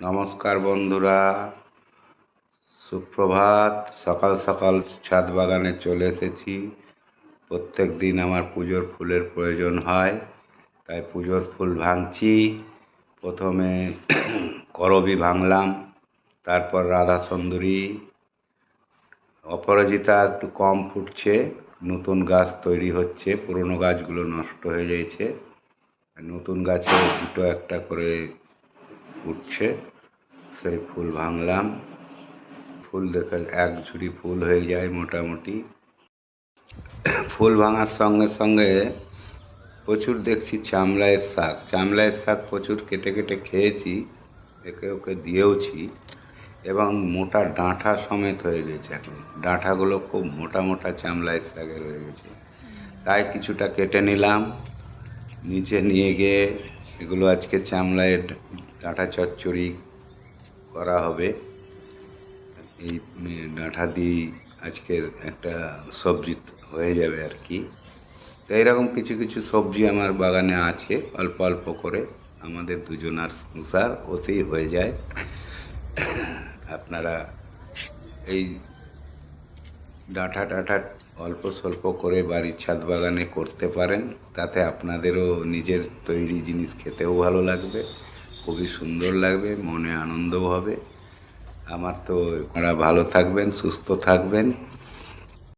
নমস্কার বন্ধুরা। সুপ্রভাত। সকাল সকাল ছাদ বাগানে চলে এসেছি। প্রত্যেক দিন আমার পুজোর ফুলের প্রয়োজন হয়, তাই পুজোর ফুল ভাঙছি। প্রথমে করবি ভাঙলাম, তারপর রাধা সুন্দরী অপরাজিতা একটু কম ফুটছে, নতুন গাছ তৈরি হচ্ছে, পুরনো গাছগুলো নষ্ট হয়ে গিয়েছে নতুন গাছে দুটো একটা করে উঠছে, সেই ফুল ভাঙলাম। ফুল দেখে এক ঝুড়ি ফুল হয়ে যায় মোটামুটি। ফুল ভাঙার সঙ্গে সঙ্গে প্রচুর দেখছি চামড়ায়ের শাক। চামড়ায়ের শাক প্রচুর কেটে কেটে খেয়েছি, একে ওকে দিয়েওছি এবং মোটা ডাঁটা সমেত হয়ে গেছে এখন। ডাঁটাগুলো খুব মোটা মোটা চামড়ায়ের শাকের হয়ে গেছে। তাই কিছুটা কেটে নিলাম। নিচে নিয়ে গিয়ে এগুলো আজকে চামড়ায় ডাঁটা চচ্চড়ি করা হবে। এই ডাঁটা দিয়েই আজকের একটা সবজি হয়ে যাবে আর কি। তো এইরকম কিছু কিছু সবজি আমার বাগানে আছে, অল্প অল্প করে। আমাদের দুজনার সংসার ওতেই হয়ে যায়। আপনারা এই ডাঁটা টাটা অল্প, স্বল্প করে বাড়ির ছাদ বাগানে করতে পারেন। তাতে আপনাদেরও নিজের তৈরি জিনিস খেতেও ভালো লাগবে। খুবই সুন্দর লাগবে মনে আনন্দও হবে। আমার তো আপনারা ভালো থাকবেন সুস্থ থাকবেন।